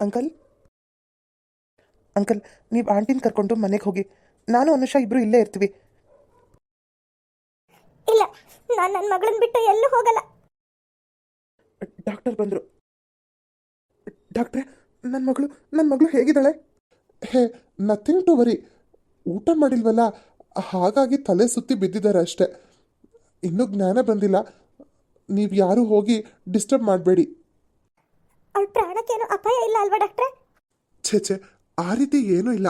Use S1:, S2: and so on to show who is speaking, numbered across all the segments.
S1: Uncle? Uncle ನೀವು ಆಂಟಿನ ಕರ್ಕೊಂಡು ಮನೆಗೆ ಹೋಗಿ. ನಾನು ಅನುಷಾ ಇಬ್ಬರು ಇಲ್ಲೇ ಇರ್ತೀವಿ.
S2: ಇಲ್ಲ ನಾನು ನನ್ನ ಮಗಳನ್ನ ಬಿಟ್ಟು ಎಲ್ಲೂ ಹೋಗಲ್ಲ.
S1: ಡಾಕ್ಟರ್ ಬಂದರು. ಡಾಕ್ಟ್ರೆ ನನ್ನ ಮಗಳು ನನ್ನ ಮಗಳು ಹೇಗಿದ್ದಾಳೆ?
S3: ಹೇ ನಥಿಂಗ್ ಟು ವರಿ ಊಟ ಮಾಡಿಲ್ವಲ್ಲ? ಹಾಗಾಗಿ ತಲೆ ಸುತ್ತಿ ಬಿದ್ದಿದ್ದಾರೆ ಅಷ್ಟೆ. ಇನ್ನೂ ಜ್ಞಾನ ಬಂದಿಲ್ಲ. ನೀವು ಯಾರು ಹೋಗಿ ಡಿಸ್ಟರ್ಬ್ ಮಾಡಬೇಡಿ.
S2: ಅವಳ ಪ್ರಾಣಕ್ಕೇನು ಅಪಾಯ ಇಲ್ಲ ಅಲ್ವಾ ಡಾಕ್ಟ್ರೆ?
S3: ಛೇ ಛೇ ಆ ರೀತಿ ಏನೂ ಇಲ್ಲ.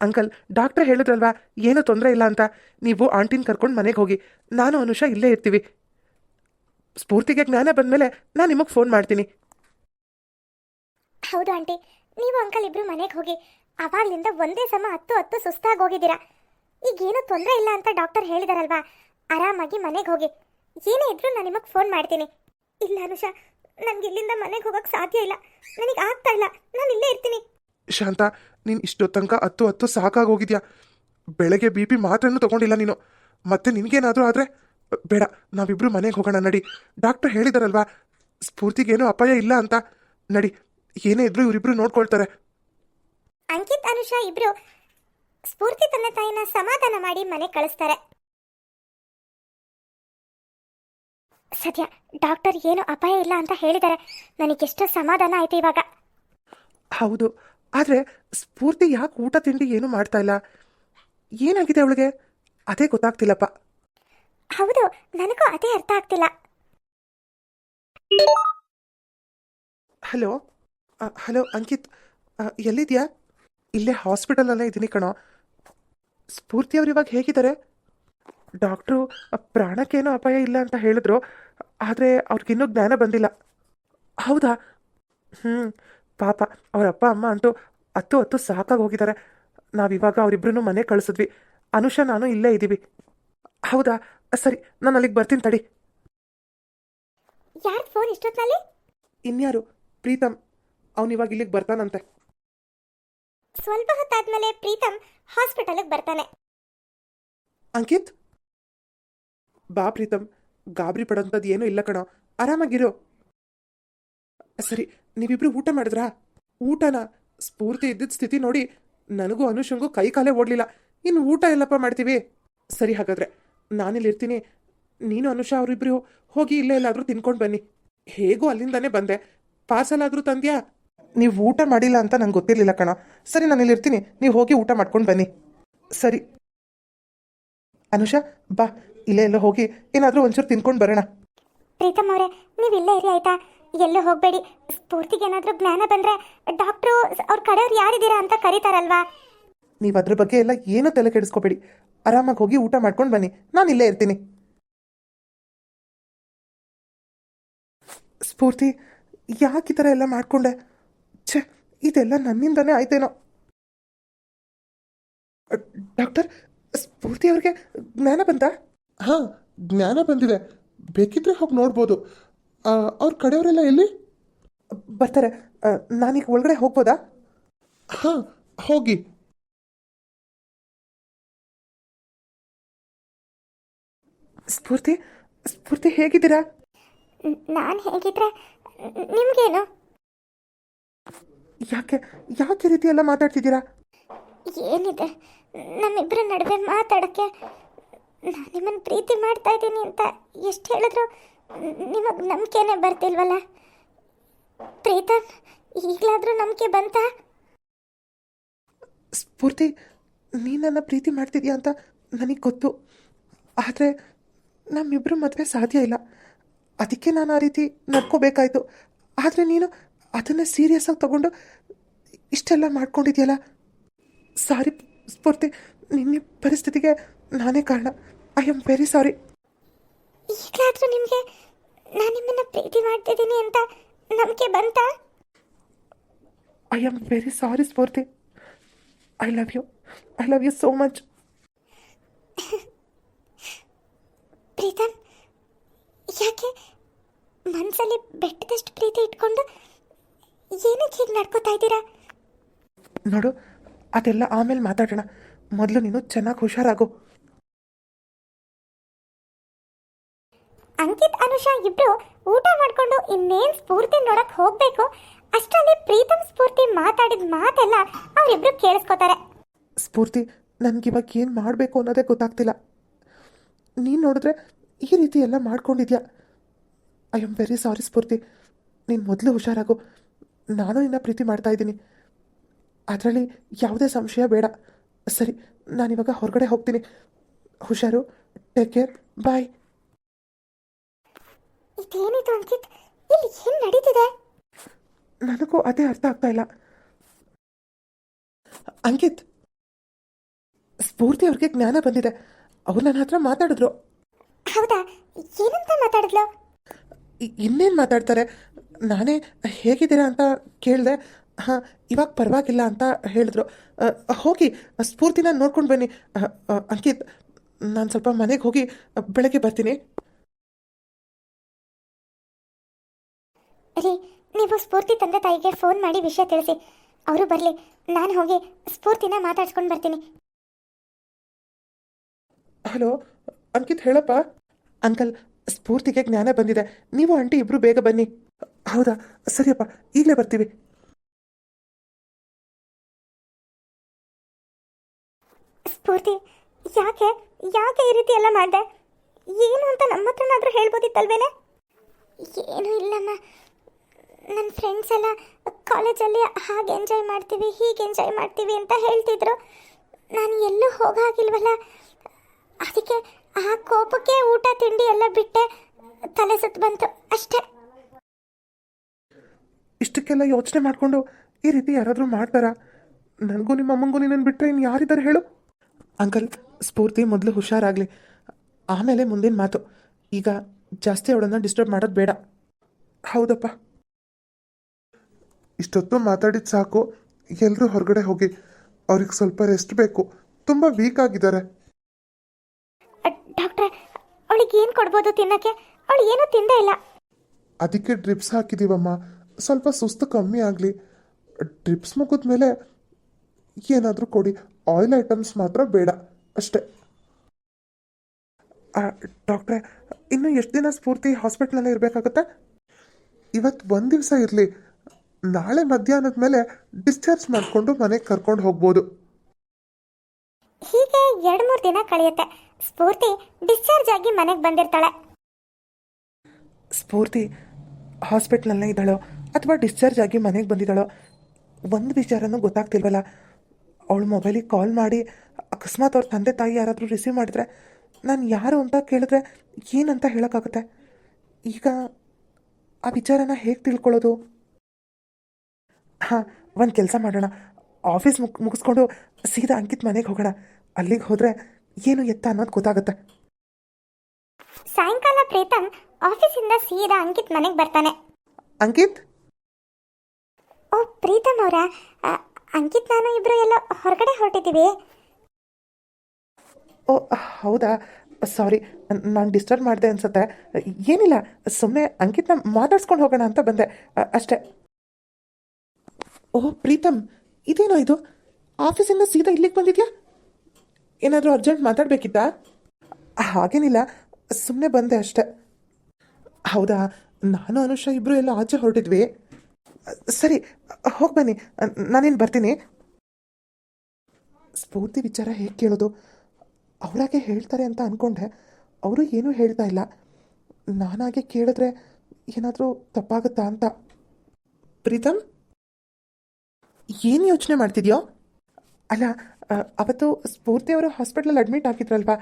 S1: ಅಂಕಲ್ ಡಾಕ್ಟ್ರ್ ಹೇಳಿದ್ರಲ್ವಾ ಏನೂ ತೊಂದರೆ ಇಲ್ಲ ಅಂತ? ನೀವು ಆಂಟಿನ ಕರ್ಕೊಂಡು ಮನೆಗೆ ಹೋಗಿ ನಾನು ಅನುಷ ಇಲ್ಲೇ ಇರ್ತೀವಿ. ಸ್ಫೂರ್ತಿಗೆ ಜ್ಞಾನ ಬಂದಮೇಲೆ ನಾನು ನಿಮಗೆ ಫೋನ್ ಮಾಡ್ತೀನಿ.
S2: ಹೌದು ಆಂಟಿ ನೀವು ಅಂಕಲ್ ಇಬ್ರು ಮನೆಗೆ ಹೋಗಿ ಅವಾಗ್ಲಿಂದ ಒಂದೇ ಸಮ ಹತ್ತು ಹತ್ತು ಸುಸ್ತಾಗಿ ಹೋಗಿದ್ದೀರಾ. ಈಗೇನು ತೊಂದರೆ ಇಲ್ಲ ಅಂತ ಡಾಕ್ಟರ್ ಹೇಳಿದಾರಲ್ವಾ ಆರಾಮಾಗಿ ಮನೆಗೆ ಹೋಗಿ. ಏನೇ ಇದ್ರೂ ನಾನು ನಿಮಗೆ ಫೋನ್ ಮಾಡ್ತೀನಿ. ಇಲ್ಲ ಅನುಷಾ ನನಗೆ ಇಲ್ಲಿಂದ ಮನೆಗೆ ಹೋಗಕ್ಕೆ ಸಾಧ್ಯ ಇಲ್ಲ. ನನಗೆ ಆಗ್ತಾ ಇಲ್ಲ. ನಾನು ಇಲ್ಲೇ ಇರ್ತೀನಿ.
S1: ಶಾಂತ ನೀನು ಇಷ್ಟೊತ್ತನಕ ತನಕ ಹತ್ತು ಹತ್ತು ಸಾಕಾಗೋಗಿದ್ಯಾ ಬೆಳಗ್ಗೆ ಬಿ ಪಿ ಮಾತ್ರನೂ ತಗೊಂಡಿಲ್ಲ ನೀನು. ಮತ್ತೆ ನಿನಗೇನಾದರೂ ಆದರೆ? ಬೇಡ ನಾವಿಬ್ಬರು ಮನೆಗೆ ಹೋಗೋಣ ನಡಿ. ಡಾಕ್ಟರ್ ಹೇಳಿದಾರಲ್ವಾ ಸ್ಫೂರ್ತಿಗೇನೂ ಅಪಾಯ ಇಲ್ಲ ಅಂತ. ನಡಿ ಏನೇ ಇದ್ರೂ ಇವರಿಬ್ರು ನೋಡ್ಕೊಳ್ತಾರೆ.
S2: ಅಂಕಿತ್ ಅನುಷಾ ಇಬ್ರು ಸ್ಫೂರ್ತಿ ತಂದೆ ತಾಯಿನ ಸಮಾಧಾನ ಮಾಡಿ ಮನೆ ಕಳಿಸ್ತಾರೆ. ಸದ್ಯ ಡಾಕ್ಟರ್ ಏನು ಅಪಾಯ ಇಲ್ಲ ಅಂತ ಹೇಳಿದ್ದಾರೆ. ನನಗೆಷ್ಟೋ ಸಮಾಧಾನ ಆಯ್ತು ಇವಾಗ.
S1: ಹೌದು. ಆದರೆ ಸ್ಫೂರ್ತಿ ಯಾಕೆ ಊಟ ತಿಂಡಿ ಏನು ಮಾಡ್ತಾ ಇಲ್ಲ? ಏನಾಗಿದೆ ಅವಳಿಗೆ? ಅದೇ ಗೊತ್ತಾಗ್ತಿಲ್ಲಪ್ಪ.
S2: ಹೌದು ನನಗೂ ಅದೇ ಅರ್ಥ ಆಗ್ತಿಲ್ಲ.
S1: ಹಲೋ? ಹಲೋ ಅಂಕಿತ್. ಎಲ್ಲಿದ್ಯಾ? ಇಲ್ಲೇ ಹಾಸ್ಪಿಟಲಲ್ಲೇ ಇದ್ದೀನಿ ಕಣೋ. ಸ್ಫೂರ್ತಿ ಅವ್ರು ಇವಾಗ ಹೇಗಿದ್ದಾರೆ? ಡಾಕ್ಟ್ರು ಪ್ರಾಣಕ್ಕೇನೋ ಅಪಾಯ ಇಲ್ಲ ಅಂತ ಹೇಳಿದ್ರು ಆದರೆ ಅವ್ರಿಗಿನ್ನೂ ಜ್ಞಾನ ಬಂದಿಲ್ಲ. ಹೌದಾ? ಹ್ಞೂ ಪಾಪ. ಅವರಪ್ಪ ಅಪ್ಪ ಅಮ್ಮ ಅಂತೂ ಹತ್ತು ಹತ್ತು ಸಾಕಾಗಿ ಹೋಗಿದ್ದಾರೆ ನಾವಿವಾಗ ಅವರಿಬ್ಬರೂ ಮನೆ ಕಳಿಸಿದ್ವಿ. ಅನುಷಾ ನಾನು ಇಲ್ಲೇ ಇದ್ದೀವಿ. ಹೌದಾ? ಸರಿ ನಾನು ಅಲ್ಲಿಗೆ ಬರ್ತೀನಿ ತಡಿ.
S2: ಯಾರ್ ಫೋನ್ ಇಷ್ಟೊತ್ತಿನಲ್ಲಿ
S1: ಇನ್ಯಾರು? ಪ್ರೀತಮ್. ಅವನು ಇವಾಗ ಇಲ್ಲಿಗೆ ಬರ್ತಾನಂತೆ.
S2: ಸ್ವಲ್ಪ ಹೊತ್ತಾದ್ಮೇಲೆ ಪ್ರೀತಮ್ ಹಾಸ್ಪಿಟಲ್ಗೆ ಬರ್ತಾನೆ.
S1: ಅಂಕಿತ್? ಬಾ ಪ್ರೀತಮ್, ಗಾಬರಿ ಪಡೋಂಥದ್ದು ಏನೂ ಇಲ್ಲ ಕಣೋ. ಆರಾಮಾಗಿರೋ. ಸರಿ, ನೀವಿಬ್ರು ಊಟ ಮಾಡಿದ್ರಾ? ಊಟನ? ಸ್ಫೂರ್ತಿ ಇದ್ದಿದ್ದ ಸ್ಥಿತಿ ನೋಡಿ ನನಗೂ ಅನುಷಂಗೂ ಕೈ ಕಾಲೇ ಓಡಲಿಲ್ಲ. ಇನ್ನು ಊಟ ಎಲ್ಲಪ್ಪ ಮಾಡ್ತೀವಿ? ಸರಿ ಹಾಗಾದ್ರೆ ನಾನಿಲ್ಲಿರ್ತೀನಿ ನೀನು ಅನುಷಾ ಅವರಿಬ್ರು ಹೋಗಿ ಇಲ್ಲೇ ಎಲ್ಲಾದರೂ ತಿನ್ಕೊಂಡು ಬನ್ನಿ. ಹೇಗೂ ಅಲ್ಲಿಂದಾನೇ ಬಂದೆ. ಪಾರ್ಸಲ್ ಆದರೂ ತಂದ್ಯಾ? ನೀವು ಊಟ ಮಾಡಿಲ್ಲ ಅಂತ ನಂಗೆ ಗೊತ್ತಿರಲಿಲ್ಲ ಕಣ. ಸರಿ ನಾನು ಇಲ್ಲಿ ಇರ್ತೀನಿ. ನೀವು ಹೋಗಿ ಊಟ ಮಾಡ್ಕೊಂಡು ಬನ್ನಿ. ಸರಿ. ಅನುಷಾ, ಬಾ. ಇಲ್ಲೇ ಎಲ್ಲ ಹೋಗಿ ಏನಾದರೂ ಒಂಚೂರು ತಿನ್ಕೊಂಡು ಬರೋಣ.
S2: ಪ್ರೀತಮ್ ಅವರೇ ನೀವು ಇಲ್ಲೇ ಇರಿ ಆಯ್ತಾ? ಎಲ್ಲೂ ಹೋಗಬೇಡಿ. ಸ್ಫೂರ್ತಿಗೆ ಏನಾದರೂ ಜ್ಞಾನ ಬಂದ್ರೆ ಡಾಕ್ಟ್ರು ಅವ್ರ ಕಡೆಯವ್ರು ಯಾರಿದ್ದೀರಾ ಅಂತ ಕರೀತಾರಲ್ವಾ?
S1: ನೀವು ಅದ್ರ ಬಗ್ಗೆ ಎಲ್ಲ ಏನೂ ತಲೆ ಕೆಡಿಸ್ಕೋಬೇಡಿ. ಆರಾಮಾಗಿ ಹೋಗಿ ಊಟ ಮಾಡ್ಕೊಂಡು ಬನ್ನಿ. ನಾನು ಇಲ್ಲೇ ಇರ್ತೀನಿ. ಸ್ಫೂರ್ತಿ ಯಾಕೆ ಈ ಥರ ಎಲ್ಲ ಮಾಡಿಕೊಂಡೆ? ಛೇ ಇದೆಲ್ಲ ನನ್ನಿಂದನೇ ಆಯ್ತೇನೋ. ಡಾಕ್ಟರ್ ಸ್ಫೂರ್ತಿ ಅವ್ರಿಗೆ ಜ್ಞಾನ ಬಂತಾ?
S3: ಹಾಂ ಜ್ಞಾನ ಬಂದಿದೆ. ಬೇಕಿದ್ರೆ ಹೋಗಿ ನೋಡ್ಬೋದು. ಆ, ಅವ್ರ ಕಡೆಯವರೆಲ್ಲ ಎಲ್ಲಿ?
S1: ಬರ್ತಾರೆ. ನಾನೀಗ ಒಳಗಡೆ ಹೋಗ್ಬೋದಾ?
S3: ಹಾಂ ಹೋಗಿ.
S1: ಸ್ಫೂರ್ತಿ ಸ್ಫೂರ್ತಿ ಹೇಗಿದ್ದೀರಾ?
S2: ನಾನು ಹೇಗಿದ್ರೆ ನಿಮ್ಗೇನು?
S1: ಯಾಕೆ ಯಾಕೆ ರೀತಿ ಎಲ್ಲ ಮಾತಾಡ್ತಿದ್ದೀರಾ?
S2: ಏನಿದೆ ನಮ್ಮಿಬ್ಬರ ನಡುವೆ ಮಾತಾಡೋಕ್ಕೆ ನಾನು ನಿಮ್ಮನ್ನು ಪ್ರೀತಿ ಮಾಡ್ತಾ ಇದ್ದೀನಿ ಅಂತ ಎಷ್ಟು ಹೇಳಿದ್ರು ನಿಮಗೆ ನಂಬಿಕೆನೇ ಬರ್ತಿಲ್ವಲ್ಲ? ಪ್ರೀತಮ್ ಈಗಲಾದರೂ ನಂಬಿಕೆ ಬಂತಾ?
S1: ಸ್ಫೂರ್ತಿ ನೀ ನನ್ನ ಪ್ರೀತಿ ಮಾಡ್ತಿದ್ಯಾ ಅಂತ ನನಗೆ ಗೊತ್ತು. ಆದರೆ ನಮ್ಮಿಬ್ಬರು ಮದುವೆ ಸಾಧ್ಯ ಇಲ್ಲ. ಅದಕ್ಕೆ ನಾನು ಆ ರೀತಿ ನಡ್ಕೋಬೇಕಾಯ್ತು. ಆದರೆ ನೀನು ಅದನ್ನು ಸೀರಿಯಸ್ ಆಗಿ ತಗೊಂಡು ಇಷ್ಟೆಲ್ಲ ಮಾಡ್ಕೊಂಡಿದ್ಯಲ್ಲ? ಸಾರಿ ಸ್ಫೂರ್ತಿ ನಿನ್ನೆ ಪರಿಸ್ಥಿತಿಗೆ ನಾನೇ ಕಾರಣ. ಐ ಆಮ್ ವೆರಿ ಸಾರಿ
S2: ಈಗಲಾದರೂ ನಿಮಗೆ ನಾನು ನಿಮ್ಮನ್ನು ಪ್ರೀತಿ ಮಾಡ್ತಿದ್ದೀನಿ ಅಂತ ನಂಬಿಕೆ ಬಂತಾ?
S1: I am very sorry Spoorthi I love you I love you so much
S2: Preetham ಯಾಕೆ ಮನಸ್ಸಲ್ಲಿ ಬೆಟ್ಟದಷ್ಟು ಪ್ರೀತಿ ಇಟ್ಕೊಂಡು ಏನಕ್ಕೆ ಹೀಗೆ ನಡ್ಕೋತಾ ಇದ್ದೀರಾ?
S1: ನೋಡು ಅದೆಲ್ಲ ಆಮೇಲೆ ಮಾತಾಡೋಣ. ಮೊದಲು ನೀನು ಚೆನ್ನಾಗಿ ಹುಷಾರಾಗು.
S2: ಅಂಕಿತ್ ಅನುಷಾ ಇಬ್ರು ಊಟ ಮಾಡ್ಕೊಂಡು ಇನ್ನೇನ್ ಸ್ಫೂರ್ತಿ ನೋಡಕ್ ಹೋಗ್ಬೇಕು? ಅಷ್ಟರಲ್ಲಿ ಪ್ರೀತಮ್ ಸ್ಫೂರ್ತಿ ಮಾತಾಡಿದ ಮಾತೆಲ್ಲ ಅವರಿಬ್ರು ಕೇಳಿಸ್ಕೊತಾರೆ.
S1: ಸ್ಫೂರ್ತಿ ಇವಾಗ ಏನು ಮಾಡಬೇಕು ಅನ್ನೋದೇ ಗೊತ್ತಾಗ್ತಿಲ್ಲ. ನೀನು ನೋಡಿದ್ರೆ ಈ ರೀತಿ ಎಲ್ಲ ಮಾಡ್ಕೊಂಡಿದ್ಯಾ? I am very sorry Spoorthi. ನೀನು ಮೊದಲು ಹುಷಾರಾಗು. ನಾನು ನಿನ್ನ ಪ್ರೀತಿ ಮಾಡ್ತಾ ಇದ್ದೀನಿ. ಅದರಲ್ಲಿ ಯಾವುದೇ ಸಂಶಯ ಬೇಡ. ಸರಿ ನಾನಿವಾಗ ಹೊರಗಡೆ ಹೋಗ್ತೀನಿ. ಹುಷಾರು ಟೇಕ್ ಕೇರ್ ಬಾಯ್
S2: ಇದೇನಿದು ಅಂಕಿತ್? ಇಲ್ಲಿ ಏನು ನಡೀತಿದೆ?
S1: ನನಗೂ ಅದೇ ಅರ್ಥ ಆಗ್ತಾ ಇಲ್ಲ. ಅಂಕಿತ್ ಸ್ಫೂರ್ತಿ ಅವ್ರಿಗೆ ಜ್ಞಾನ ಬಂದಿದೆ. ಅವ್ರು ನನ್ನ ಹತ್ರ ಮಾತಾಡಿದ್ರು.
S2: ಹೌದಾ? ಏನಂತ ಮಾತಾಡಿದ್ಲು?
S1: ಇನ್ನೇನು ಮಾತಾಡ್ತಾರೆ? ನಾನೇ ಹೇಗಿದ್ದೀರಾ ಅಂತ ಕೇಳಿದೆ. ಹಾಂ ಇವಾಗ ಪರವಾಗಿಲ್ಲ ಅಂತ ಹೇಳಿದ್ರು. ಹೋಗಿ ಸ್ಫೂರ್ತಿನ ನೋಡ್ಕೊಂಡು ಬನ್ನಿ. ಅಂಕಿತ್ ನಾನು ಸ್ವಲ್ಪ ಮನೆಗೆ ಹೋಗಿ ಬೆಳಗ್ಗೆ ಬರ್ತೀನಿ.
S2: ರೀ ನೀವು ಸ್ಫೂರ್ತಿ ತಂದೆ ತಾಯಿಗೆ ಫೋನ್ ಮಾಡಿ ವಿಷಯ ತಿಳಿಸಿ. ಅವರು ಬರಲಿ ನಾನು ಹೋಗಿ ಸ್ಫೂರ್ತಿನ ಮಾತಾಡ್ಸ್ಕೊಂಡು ಬರ್ತೀನಿ.
S1: ಹಲೋ ಅಂಕಿತ್ ಹೇಳಪ್ಪ? ಅಂಕಲ್ ಸ್ಫೂರ್ತಿಗೆ ಜ್ಞಾನ ಬಂದಿದೆ. ನೀವು ಆಂಟಿ ಇಬ್ರು ಬೇಗ ಬನ್ನಿ. ಹೌದಾ ಸರಿಯಪ್ಪ ಈಗಲೇ ಬರ್ತೀವಿ.
S2: ಸ್ಫೂರ್ತಿ. ಯಾಕೆ ಯಾಕೆ ಈ ರೀತಿ ಎಲ್ಲ ಮಾಡಿದೆ? ಏನು ಅಂತ ನಮ್ಮ ಹತ್ರನಾದ್ರೂ ಹೇಳ್ಬೋದಿತ್ತಲ್ವೇನೆ? ಏನೂ ಇಲ್ಲಮ್ಮ. ನನ್ನ ಫ್ರೆಂಡ್ಸ್ ಎಲ್ಲ ಕಾಲೇಜಲ್ಲಿ ಹಾಗೆ ಎಂಜಾಯ್ ಮಾಡ್ತೀವಿ, ಹೀಗೆ ಎಂಜಾಯ್ ಮಾಡ್ತೀವಿ ಅಂತ ಹೇಳ್ತಿದ್ರು. ನಾನು ಎಲ್ಲೂ ಹೋಗಾಗಿಲ್ವಲ್ಲ? ಅದಕ್ಕೆ ಆ ಕೋಪಕ್ಕೆ ಊಟ, ತಿಂಡಿ ಎಲ್ಲ ಬಿಟ್ಟೆ. ತಲೆ ಸುತ್ತು ಬಂತು ಅಷ್ಟೇ.
S1: ಇಷ್ಟಕ್ಕೆಲ್ಲ ಯೋಚನೆ ಮಾಡಿಕೊಂಡು ಈ ರೀತಿ ಯಾರಾದರೂ ಮಾಡ್ತಾರಾ? ನನಗೂ ನಿಮ್ಮ ಅಮ್ಮಂಗೂ ನಿನ್ನನ್ನು ಬಿಟ್ಟರೆ ಇನ್ನು ಯಾರಿದ್ದಾರೆ ಹೇಳು? ಅಂಕಲ್ ಸ್ಫೂರ್ತಿ ಮೊದಲು ಹುಷಾರಾಗಲಿ. ಆಮೇಲೆ ಮುಂದಿನ ಮಾತು. ಈಗ ಜಾಸ್ತಿ ಅವಳನ್ನು ಡಿಸ್ಟರ್ಬ್ ಮಾಡೋದು ಬೇಡ. ಹೌದಪ್ಪ.
S3: ಇಷ್ಟೊತ್ತು ಮಾತಾಡಿದ ಸಾಕು. ಎಲ್ಲರೂ ಹೊರಗಡೆ ಹೋಗಿ ಅವ್ರಿಗೆ ಸ್ವಲ್ಪ ರೆಸ್ಟ್ ಬೇಕು. ತುಂಬ ವೀಕ್ ಆಗಿದ್ದಾರೆ.
S2: ಡಾಕ್ಟ್ರೆ ಅವಳಿಗೆ ಏನು ಕೊಡ್ಬೋದು ತಿನ್ನಕ್ಕೆ? ಅವಳು ಏನೂ ತಿಂದೇ ಇಲ್ಲ.
S3: ಅದಕ್ಕೆ ಡ್ರಿಪ್ಸ್ ಹಾಕಿದೀವಮ್ಮ. ಸ್ವಲ್ಪ ಸುಸ್ತು ಕಮ್ಮಿ ಆಗಲಿ. ಡ್ರಿಪ್ಸ್ ಮುಗಿದ್ಮೇಲೆ ಏನಾದರೂ ಕೊಡಿ. ಆಯಿಲ್ ಐಟಮ್ಸ್ ಮಾತ್ರ ಬೇಡ ಅಷ್ಟೇ.
S1: ಡಾಕ್ಟ್ರೆ ಇನ್ನು ಎಷ್ಟು ದಿನ ಸ್ಫೂರ್ತಿ ಹಾಸ್ಪಿಟ್ಲಲ್ಲೇ ಇರಬೇಕಾಗುತ್ತೆ?
S3: ಇವತ್ತು ಒಂದು ದಿವಸ ಇರಲಿ ನಾಳೆ ಮಧ್ಯಾಹ್ನದ ಮೇಲೆ ಡಿಸ್ಚಾರ್ಜ್ ಮಾಡಿಕೊಂಡು ಮನೆಗೆ ಕರ್ಕೊಂಡು ಹೋಗ್ಬೋದು.
S2: ಹೀಗೆ ಎರಡು ಮೂರು ದಿನ ಕಳೆಯುತ್ತೆ. ಸ್ಫೂರ್ತಿ ಡಿಸ್ಚಾರ್ಜ್ ಆಗಿ ಮನೆಗೆ ಬಂದಿರ್ತಾಳೆ.
S1: ಸ್ಫೂರ್ತಿ ಹಾಸ್ಪಿಟ್ಲಲ್ಲೇ ಇದ್ದಾಳೋ ಅಥವಾ ಡಿಸ್ಚಾರ್ಜ್ ಆಗಿ ಮನೆಗೆ ಬಂದಿದ್ದಾಳೋ ಒಂದು ವಿಚಾರನೂ ಗೊತ್ತಾಗ್ತಿಲ್ವಲ್ಲ? ಅವಳು ಮೊಬೈಲಿಗೆ ಕಾಲ್ ಮಾಡಿ ಅಕಸ್ಮಾತ್ ಅವ್ರ ತಂದೆ ತಾಯಿ ಯಾರಾದರೂ ರಿಸೀವ್ ಮಾಡಿದ್ರೆ ನಾನು ಯಾರು ಅಂತ ಕೇಳಿದ್ರೆ ಏನಂತ ಹೇಳೋಕ್ಕಾಗುತ್ತೆ? ಈಗ ಆ ವಿಚಾರನ ಹೇಗೆ ತಿಳ್ಕೊಳ್ಳೋದು? ಹಾಂ ಒಂದು ಕೆಲಸ ಮಾಡೋಣ. ಆಫೀಸ್ ಮುಗ್ ಮುಗಿಸ್ಕೊಂಡು ಸೀದಾ ಅಂಕಿತ್ ಮನೆಗೆ ಹೋಗೋಣ. ಅಲ್ಲಿಗೆ ಹೋದರೆ ಏನು ಎತ್ತ ಅನ್ನೋದು ಗೊತ್ತಾಗುತ್ತೆ.
S2: ಸಾಯಂಕಾಲ ಪ್ರೀತಮ್ ಆಫೀಸಿಂದ ಸೀದಾ ಅಂಕಿತ್ ಮನೆಗೆ ಬರ್ತಾನೆ.
S1: ಅಂಕಿತ್?
S2: ಓ ಪ್ರೀತಮ್ ಅವರ? ಅಂಕಿತ್, ನಾನು ಇಬ್ರು ಎಲ್ಲ ಹೊರಗಡೆ ಹೊರಟಿದ್ದೀವಿ.
S1: ಓ, ಹೌದಾ? ಸಾರಿ, ನಾನು ಡಿಸ್ಟರ್ಬ್ ಮಾಡಿದೆ ಅನ್ಸುತ್ತೆ. ಏನಿಲ್ಲ ಸುಮ್ಮನೆ ಅಂಕಿತ್ನ ಮಾತಾಡ್ಸ್ಕೊಂಡು ಹೋಗೋಣ ಅಂತ ಬಂದೆ. ಅಷ್ಟೆ. ಓ, ಪ್ರೀತಮ್, ಇದೇನೋ ಇದು? ಆಫೀಸಿಂದ ಸೀದಾ ಇಲ್ಲಿಗೆ ಬಂದಿದ್ಯಾ? ಏನಾದರೂ ಅರ್ಜೆಂಟ್ ಮಾತಾಡಬೇಕಿತ್ತಾ? ಹಾಗೇನಿಲ್ಲ ಸುಮ್ಮನೆ ಬಂದೆ ಅಷ್ಟೆ. ಹೌದಾ? ನಾನು ಅನುಷಾ ಇಬ್ಬರು ಎಲ್ಲ ಆಚೆ ಹೊರಟಿದ್ವಿ. ಸರಿ, ಹೋಗಿ ಬನ್ನಿ. ನಾನೇನು ಬರ್ತೀನಿ? ಸ್ಫೂರ್ತಿ ವಿಚಾರ ಹೇಗೆ ಕೇಳೋದು? ಅವರಾಗೆ ಹೇಳ್ತಾರೆ ಅಂತ ಅಂದ್ಕೊಂಡೆ ಅವರು ಏನೂ ಹೇಳ್ತಾ ಇಲ್ಲ. ನಾನಾಗೆ ಕೇಳಿದ್ರೆ ಏನಾದರೂ ತಪ್ಪಾಗುತ್ತಾ ಅಂತ. ಪ್ರೀತಮ್ ಏನು ಯೋಚನೆ ಮಾಡ್ತಿದ್ಯೋ? ಅಲ್ಲ ಅವತ್ತು ಸ್ಫೂರ್ತಿಯವರು ಹಾಸ್ಪಿಟ್ಲಲ್ಲಿ ಅಡ್ಮಿಟ್ ಆಗಿದ್ರಲ್ವಾ?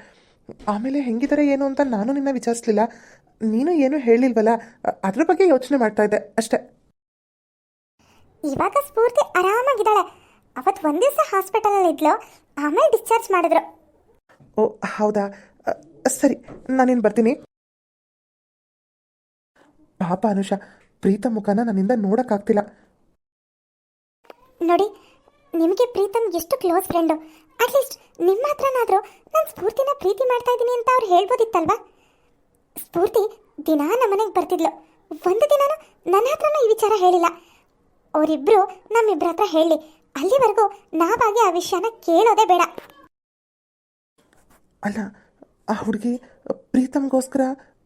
S1: ಆಮೇಲೆ ಹೆಂಗಿದ್ದಾರೆ ಏನು ಅಂತ ನಾನು ನಿನ್ನ ವಿಚಾರಿಸ್ಲಿಲ್ಲ. ನೀನು ಏನೂ ಹೇಳಿಲ್ವಲ್ಲ? ಅದ್ರ ಬಗ್ಗೆ ಯೋಚನೆ ಮಾಡ್ತಾ ಇದ್ದೆ ಅಷ್ಟೇ.
S2: ಇವಾಗ ಸ್ಫೂರ್ತಿ ಆರಾಮಾಗಿದ್ದಾಳೆ. ಅವತ್ತು ಒಂದು ದಿವಸ ಹಾಸ್ಪಿಟಲಲ್ಲಿ ಇದ್ಲು ಆಮೇಲೆ ಡಿಸ್ಚಾರ್ಜ್ ಮಾಡಿದ್ರು.
S1: ಓ ಹೌದಾ? ಅ, ಸರಿ ನಾನೇನು ಬರ್ತೀನಿ. ಪಾಪ ಅನುಷ ಪ್ರೀತ ಮುಖನ ನನ್ನಿಂದ ನೋಡೋಕ್ಕಾಗ್ತಿಲ್ಲ.
S2: ನೋಡಿ ನಿಮಗೆ ಪ್ರೀತಮ್ ಎಷ್ಟು ಕ್ಲೋಸ್ ಫ್ರೆಂಡು ಅಟ್ಲೀಸ್ಟ್ ನಿಮ್ಮ ಹತ್ರನಾದರೂ ನಾನು ಸ್ಫೂರ್ತಿನ ಪ್ರೀತಿ ಮಾಡ್ತಾ ಇದ್ದೀನಿ ಅಂತ ಅವ್ರು ಹೇಳ್ಬೋದಿತ್ತಲ್ವಾ? ಸ್ಫೂರ್ತಿ ದಿನಾ ನಮ್ಮನೆಗೆ ಬರ್ತಿದ್ಲು. ಒಂದು ದಿನಾನು ನನ್ನ ಹತ್ರನೂ ಈ ವಿಚಾರ ಹೇಳಿಲ್ಲ. ಅವರಿಬ್ಬರು ನಮ್ಮಿಬ್ಬರ ಹತ್ರ ಹೇಳಿ. ಅಲ್ಲಿವರೆಗೂ ನಾವಾಗಿ ಆ ವಿಷಯನ ಕೇಳೋದೇ ಬೇಡ.
S1: ಅಲ್ಲ ಆ ಹುಡುಗಿ ಪ್ರೀತಮ್ಗೋಸ್ಕರ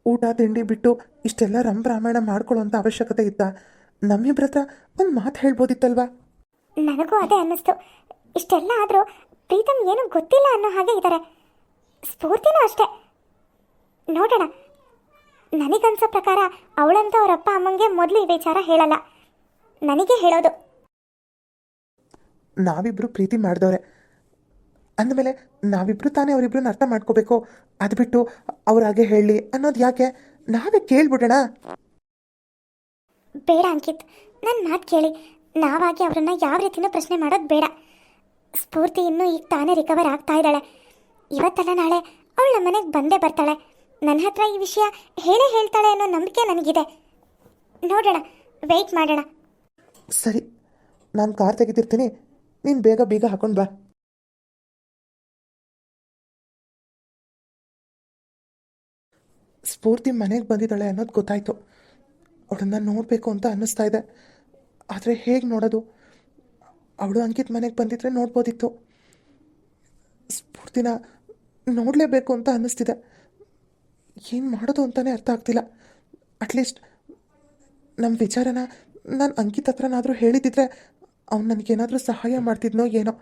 S1: ಊಟ ತಿಂಡಿ ಬಿಟ್ಟು ಇಷ್ಟೆಲ್ಲ ರಂಭರಾಮಾಯಣ ಮಾಡ್ಕೊಳ್ಳೋಂಥ ಅವಶ್ಯಕತೆ ಇತ್ತ? ನಮ್ಮಿಬ್ರ ಹತ್ರ ಒಂದು ಮಾತು ಹೇಳ್ಬೋದಿತ್ತಲ್ವಾ?
S2: ನನಗೂ ಅದೇ ಅನ್ನಿಸ್ತು. ಇಷ್ಟೆಲ್ಲ ಆದರೂ ಪ್ರೀತಮ್ ಏನು ಗೊತ್ತಿಲ್ಲ ಅನ್ನೋ ಹಾಗೆ ಇದ್ದಾರೆ ಸ್ಫೂರ್ತಿನೂ ಅಷ್ಟೇ. ನೋಡೋಣ. ನನಗನ್ಸೋ ಪ್ರಕಾರ ಅವಳಂತ ಅವರಪ್ಪ ಅಮ್ಮಂಗೆ ಮೊದಲು ಈ ವಿಚಾರ ಹೇಳಲ್ಲ. ನನಗೆ ಹೇಳೋದು.
S1: ನಾವಿಬ್ರು ಪ್ರೀತಿ ಮಾಡಿದವ್ರೆ. ಅಂದಮೇಲೆ ನಾವಿಬ್ರು ತಾನೇ ಅವರಿಬ್ರನ್ನ ಅರ್ಥ ಮಾಡ್ಕೋಬೇಕು. ಅದು ಬಿಟ್ಟು ಅವ್ರ ಹಾಗೆ ಹೇಳಿ ಅನ್ನೋದು ಯಾಕೆ? ನಾವೇ ಕೇಳ್ಬಿಡೋಣ.
S2: ಬೇಡ ಅಂಕಿತ್ ನನ್ನ ಮಾತು ಕೇಳಿ. ನಾವಾಗಿ ಅವರನ್ನ ಯಾವ ರೀತಿನೂ ಪ್ರಶ್ನೆ ಮಾಡೋದು ಬೇಡ. ಸ್ಫೂರ್ತಿ ಇನ್ನೂ ಈಗ ತಾನೇ ರಿಕವರ್ ಆಗ್ತಾ ಇದ್ದಾಳೆ. ಇವತ್ತಲ್ಲ ನಾಳೆ ಅವಳು ನಮ್ಮ ಮನೆಗೆ ಬಂದೇ ಬರ್ತಾಳೆ. ನನ್ನ ಹತ್ರ ಈ ವಿಷಯ ಹೇಳೇ ಹೇಳ್ತಾಳೆ ಅನ್ನೋ ನಂಬಿಕೆ ನನಗಿದೆ. ನೋಡೋಣ ವೆಯ್ಟ್ ಮಾಡೋಣ.
S1: ಸರಿ, ನಾನು ಕಾರ್ ತೆಗಿತಿರ್ತೀನಿ ನೀನು ಬೇಗ ಬೀಗ ಹಾಕೊಂಡು ಬಾ. ಸ್ಫೂರ್ತಿ ಮನೆಗೆ ಬಂದಿದ್ದಾಳೆ ಅನ್ನೋದು ಗೊತ್ತಾಯ್ತು. ಅವಳನ್ನ ನೋಡಬೇಕು ಅಂತ ಅನ್ನಿಸ್ತಾ ಇದೆ. ಆದರೆ ಹೇಗೆ ನೋಡೋದು? ಅವಳು ಅಂಕಿತ್ ಮನೆಗೆ ಬಂದಿದ್ರೆ ನೋಡ್ಬೋದಿತ್ತು. ಸ್ಫೂರ್ತಿನ ನೋಡಲೇಬೇಕು ಅಂತ ಅನ್ನಿಸ್ತಿದೆ. ಏನು ಮಾಡೋದು ಅಂತಲೇ ಅರ್ಥ ಆಗ್ತಿಲ್ಲ. ಅಟ್ಲೀಸ್ಟ್ ನಮ್ಮ ವಿಚಾರನ ನಾನು ಅಂಕಿತ್ ಹತ್ರನಾದರೂ ಹೇಳಿದ್ದಿದ್ರೆ ಅವ್ನು ನನಗೇನಾದರೂ ಸಹಾಯ ಮಾಡ್ತಿದ್ನೋ ಏನೋ.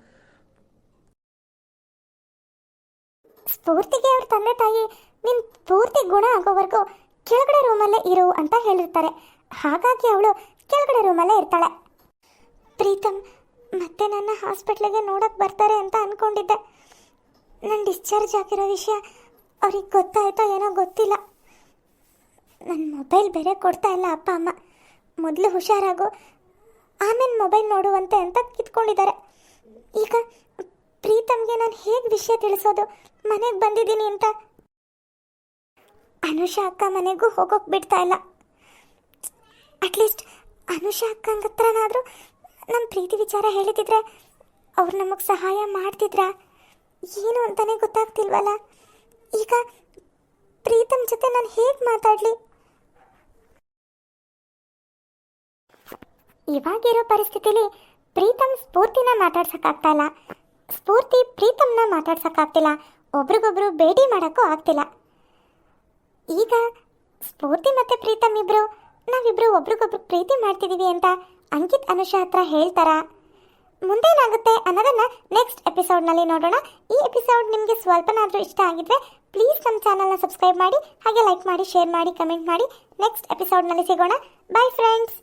S2: ಸ್ಫೂರ್ತಿಗೆ ಅವ್ರ ತಂದೆ ತಾಯಿ ನಿನ್ ಪೂರ್ತಿ ಗುಣ ಆಗೋವರೆಗೂ ಕೆಳಗಡೆ ರೂಮಲ್ಲೇ ಇರು ಅಂತ ಹೇಳಿರ್ತಾರೆ. ಹಾಗಾಗಿ ಅವಳು ಕೆಳಗಡೆ ರೂಮಲ್ಲೇ ಇರ್ತಾಳೆ. ಪ್ರೀತಮ್ ಮತ್ತೆ ನನ್ನ ಹಾಸ್ಪಿಟ್ಲಿಗೆ ನೋಡಕ್ ಬರ್ತಾರೆ ಅಂತ ಅನ್ಕೊಂಡಿದ್ದೆ. ನನ್ನ ಡಿಸ್ಚಾರ್ಜ್ ಆಗಿರೋ ವಿಷಯ ಅವ್ರಿಗೆ ಗೊತ್ತಾಯ್ತೋ ಏನೋ ಗೊತ್ತಿಲ್ಲ. ನನ್ನ ಮೊಬೈಲ್ ಬೇರೆ ಕೊಡ್ತಾ ಇಲ್ಲ ಅಪ್ಪ, ಅಮ್ಮ. ಮೊದಲು ಹುಷಾರಾಗು, ಆಮೇಲೆ ಮೊಬೈಲ್ ನೋಡುವಂತೆ ಅಂತ ಕಿತ್ಕೊಂಡಿದ್ದಾರೆ. ಈಗ ಪ್ರೀತಮ್ಗೆ ನಾನು ಹೇಗೆ ವಿಷಯ ತಿಳಿಸೋದು? ಮನೆಗೆ ಬಂದಿದ್ದೀನಿ ಅಂತ. ಅನುಷಾ ಅಕ್ಕ ಮನೆಗೂ ಹೋಗೋಕೆ ಬಿಡ್ತಾ ಇಲ್ಲ. ಅಟ್ಲೀಸ್ಟ್ ಅನುಷಾ ಅಕ್ಕಂಗ ಹತ್ರನಾದರೂ ನಮ್ಮ ಪ್ರೀತಿ ವಿಚಾರ ಹೇಳಿದಿದ್ರೆ ಅವ್ರು ನಮಗೆ ಸಹಾಯ ಮಾಡ್ತಿದ್ರಾ? ಏನು ಅಂತಲೇ ಗೊತ್ತಾಗ್ತಿಲ್ವಲ್ಲ? ಈಗ ಪ್ರೀತಮ್ ಜೊತೆ ನಾನು ಹೇಗೆ ಮಾತಾಡಲಿ? ಇವಾಗಿರೋ ಪರಿಸ್ಥಿತಿಲಿ ಪ್ರೀತಮ್ ಸ್ಫೂರ್ತಿನ ಮಾತಾಡ್ಸಕ್ಕಾಗ್ತಾ ಇಲ್ಲ ಸ್ಫೂರ್ತಿ ಪ್ರೀತಮ್ನ ಮಾತಾಡ್ಸೋಕ್ಕಾಗ್ತಿಲ್ಲ. ಒಬ್ರಿಗೊಬ್ರು ಭೇಟಿ ಮಾಡೋಕ್ಕೂ ಆಗ್ತಿಲ್ಲ. ಈಗ ಸ್ಫೂರ್ತಿ ಮತ್ತು ಪ್ರೀತಮ್ ಇಬ್ಬರು ನಾವಿಬ್ಬರು ಒಬ್ರಿಗೊಬ್ರು ಪ್ರೀತಿ ಮಾಡ್ತಿದ್ದೀವಿ ಅಂತ ಅಂಕಿತ್ ಅನುಷ ಹತ್ರ ಹೇಳ್ತಾರಾ? ಮುಂದೇನಾಗುತ್ತೆ ಅನ್ನೋದನ್ನ ನೆಕ್ಸ್ಟ್ ಎಪಿಸೋಡ್ನಲ್ಲಿ ನೋಡೋಣ. ಈ ಎಪಿಸೋಡ್ ನಿಮಗೆ ಸ್ವಲ್ಪನಾದರೂ ಇಷ್ಟ ಆಗಿದ್ರೆ ಪ್ಲೀಸ್ ನಮ್ಮ ಚಾನಲ್ನ ಸಬ್ಸ್ಕ್ರೈಬ್ ಮಾಡಿ, ಹಾಗೆ ಲೈಕ್ ಮಾಡಿ ಶೇರ್ ಮಾಡಿ ಕಮೆಂಟ್ ಮಾಡಿ. ನೆಕ್ಸ್ಟ್ ಎಪಿಸೋಡ್ನಲ್ಲಿ ಸಿಗೋಣ. Bye friends